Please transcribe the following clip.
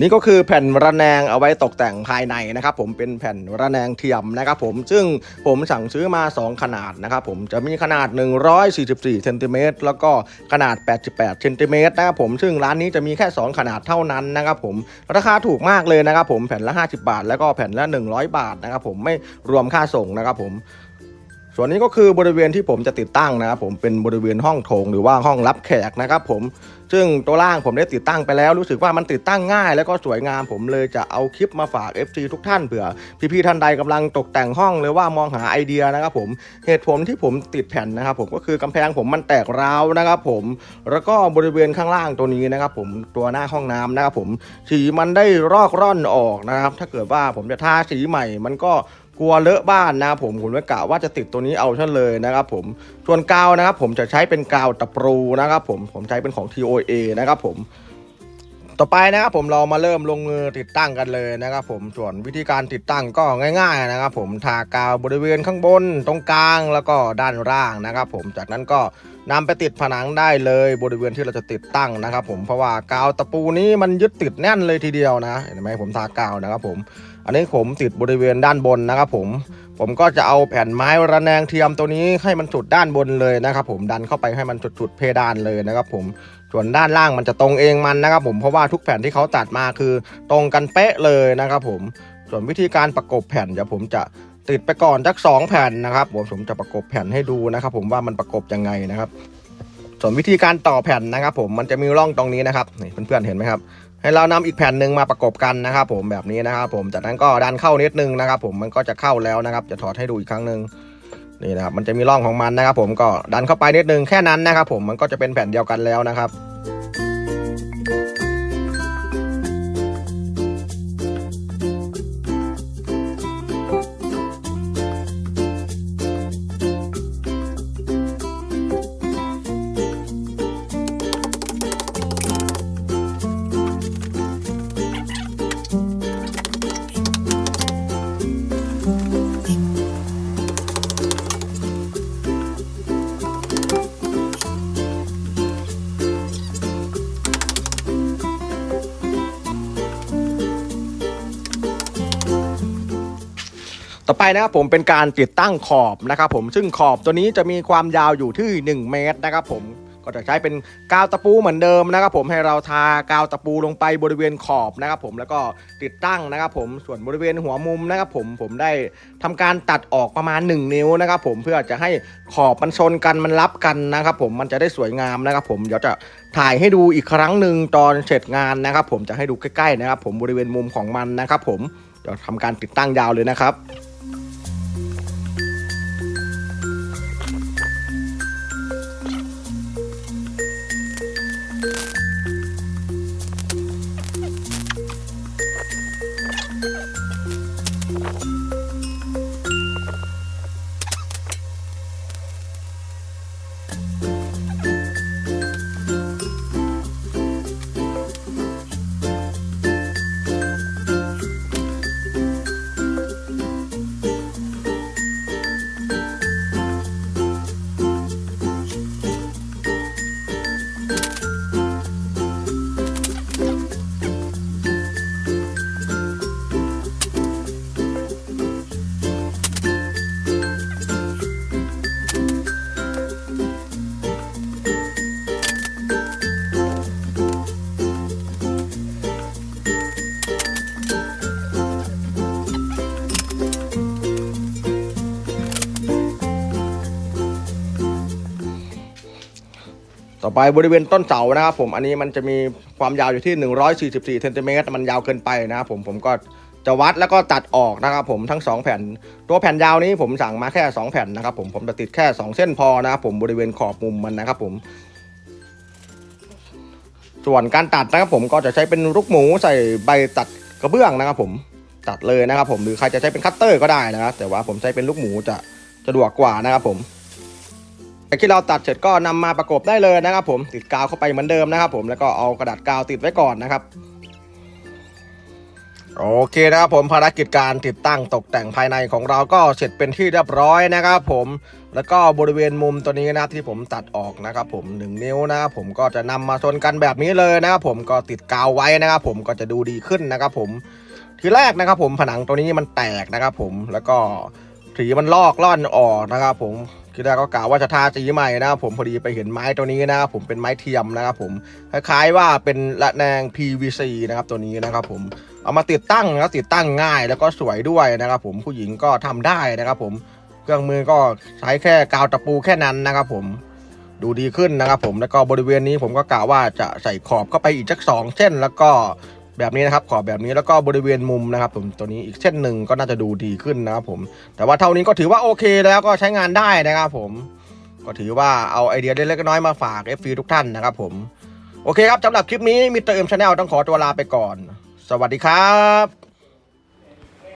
นี่ก็คือแผ่นระแนงเอาไว้ตกแต่งภายในนะครับผมเป็นแผ่นระแนงเทียมนะครับผมซึ่งผมสั่งซื้อมา 2 ขนาดนะครับผมจะมีขนาด 144เซนติเมตรแล้วก็ขนาด 88เซนติเมตรนะครับผมซึ่งร้านนี้จะมีแค่ 2 ขนาดเท่านั้นนะครับผมราคาถูกมากเลยนะครับผมแผ่นละ 50 บาท แล้วก็แผ่นละ 100 บาทนะครับผมไม่รวมค่าส่งนะครับผม ส่วนนี้ก็คือบริเวณที่ผมจะติดตั้งนะครับผมเป็นบริเวณห้องโถงหรือว่าห้องรับแขกนะครับผมซึ่งตัวล่างผมได้ติดตั้งไปแล้ว รู้สึกว่ามันติดตั้งง่าย แล้วก็สวยงามผมเลยจะเอาคลิปมาฝาก FC ทุกท่านเผื่อพี่ๆท่านใดกำลังตกแต่งห้องหรือว่ามองหาไอเดียนะครับผมเหตุผลที่ผมติดแผ่นนะครับผมก็คือกำแพงผมมันแตกร้าวนะครับผมแล้วก็บริเวณข้างล่างตัวนี้นะครับผมตัวหน้าห้องน้ำนะครับผมสีมันได้รอกร่อนออกนะครับถ้าเกิดว่าผมจะทาสีใหม่มันก็ กลัวเลอะบ้านนะครับผมผมเลยกะว่าจะติดตัวนี้เอาเช่นเลยนะครับผมส่วนกาวนะครับผมจะใช้เป็นกาวตะปรูนะครับผมผมใช้เป็นของ TOA นะครับผม ต่อไปนะครับผมเรามาเริ่มลงมือติดตั้งกันเลยนะครับผมส่วนวิธีการติดตั้งก็ง่าย ๆนะครับ ผมทากาวบริเวณข้างบนตรงกลางแล้วก็ด้านล่างนะครับ ผมจากนั้นก็นำไปติดผนังได้เลยบริเวณที่เราจะติดตั้งนะครับ ผมเพราะว่ากาวตะปูนี้มันยึดติดแน่นเลยทีเดียวนะเห็นไหมผมทากาวนะครับ ผม อันนี้ผมติดบริเวณด้านบนนะครับ ผมผมก็จะเอาแผ่นไม้ระแนงเทียมตัวนี้ให้มันสุดด้านบนเลยนะครับ ผมดันเข้าไปให้มันสุดๆเพดานเลยนะครับ ผม ส่วนด้านล่างมันจะตรงเองมันนะครับผมเพราะว่าทุกแผ่นที่เขาตัดมาคือ ตรงกันเป๊ะเลยนะครับผมส่วนวิธีการประกบแผ่นเดี๋ยวผมจะติดไปก่อนสักสองแผ่นนะครับผมผมจะประกบแผ่นให้ดูนะครับ ผมว่ามันประกบยังไงนะครับ ส่วนวิธีการต่อแผ่นนะครับ ผมมันจะมีร่องตรงนี้นะครับนี่เพื่อนๆเห็นไหมครับ ให้เรานำอีกแผ่นหนึ่งมาประกบกันนะครับ ผมแบบนี้นะครับ ผมจากนั้นก็ดันเข้านิดนึงนะครับ ผมมันก็จะเข้าแล้วนะครับ จะถอดให้ดูอีกครั้งหนึ่ง นี่นะครับมันจะมีร่องของมันนะครับ ผมก็ดันเข้าไปนิดนึงแค่นั้นนะครับ ผมมันก็จะเป็นแผ่นเดียวกันแล้วนะครับ ต่อไปนะครับผมเป็นการติดตั้งขอบนะครับผมซึ่งขอบตัวนี้จะมีความยาวอยู่ที่ 1 เมตรนะครับผมก็จะใช้เป็นกาวตะปูเหมือนเดิมนะครับผมให้เราทากาวตะปูลงไปบริเวณขอบนะครับผมแล้วก็ติดตั้งนะครับผมส่วนบริเวณหัวมุมนะครับผมผมได้ทำการตัดออกประมาณ 1 นิ้วนะครับผมเพื่อจะให้ขอบมันชนกันมันรับกันนะครับผมมันจะได้สวยงามนะครับผมเดี๋ยวจะถ่ายให้ดูอีกครั้งหนึ่งตอนเสร็จงานนะครับผมจะให้ดูใกล้ๆนะครับผมบริเวณมุมของมันนะครับผมเดี๋ยวทำการติดตั้งยาวเลยนะครับ ต่อไปบริเวณต้นเสานะครับผมอันนี้มันจะมีความยาวอยู่ที่ 144เซนติเมตรมันยาวเกินไปนะครับผมผมก็จะวัดแล้วก็ตัดออกนะครับผมทั้ง 2 แผ่น ตัวแผ่นยาวนี้ผมสั่งมาแค่ 2 แผ่นนะครับผมผมจะติดแค่ 2 เส้นพอนะครับผมบริเวณขอบมุมมันนะครับผมส่วนการตัดนะครับผมก็จะใช้เป็นลูกหมูใส่ใบตัดกระเบื้องนะครับผมตัดเลยนะครับผมหรือใครจะใช้เป็นคัตเตอร์ก็ได้นะครับแต่ว่าผมใช้เป็นลูกหมูจะสะดวกกว่านะครับผม จากที่เราตัดเสร็จก็นำมาประกบได้เลยนะครับ ผมติดกาวเข้าไปเหมือนเดิมนะครับ ผมแล้วก็เอากระดาษกาวติดไว้ก่อนนะครับโอเคนะครับผมภารกิจการติดตั้งตกแต่งภายในของเราก็เสร็จเป็นที่เรียบร้อยนะครับผมแล้วก็บริเวณมุมตัวนี้นะที่ผมตัดออกนะครับผมหนึ่งนิ้วนะครับผมก็จะนำมาชนกันแบบนี้เลยนะครับผมก็ติดกาวไว้นะครับผมก็จะดูดีขึ้นนะครับผมทีแรกนะครับผมผนังตัวนี้มันแตกนะครับผมแล้วก็สีมันลอกล่อนออกนะครับผม ทีแรกก็กะว่าจะทาสีใหม่นะครับผมพอดีไปเห็นไม้ตัวนี้นะครับผมเป็นไม้เทียมนะครับผมคล้ายๆว่าเป็นระแนง PVC นะครับตัวนี้นะครับผมเอามาติดตั้งนะครับติดตั้งง่ายแล้วก็สวยด้วยนะครับผมผู้หญิงก็ทำได้นะครับผมเครื่องมือก็ใช้แค่กาวตะปูแค่นั้นนะครับผมดูดีขึ้นนะครับผมแล้วก็บริเวณนี้ผมก็กะว่าจะใส่ขอบเข้าไปอีกสักสองเส้นแล้วก็ แบบนี้นะครับขอบแบบนี้แล้วก็บริเวณมุมนะครับ ผมตัวนี้อีกเช่นหนึ่งก็น่าจะดูดีขึ้นนะครับผม แต่ว่าเท่านี้ก็ถือว่าโอเคแล้วก็ใช้งานได้นะครับผม ก็ถือว่าเอาไอเดียเล็กๆน้อยมาฝาก f อทุกท่านนะครับผม โอเคครับสำหรับคลิปนี้มิสเตอร์เอ็มชาแนลต้องขอตัวลาไปก่อน สวัสดีครับ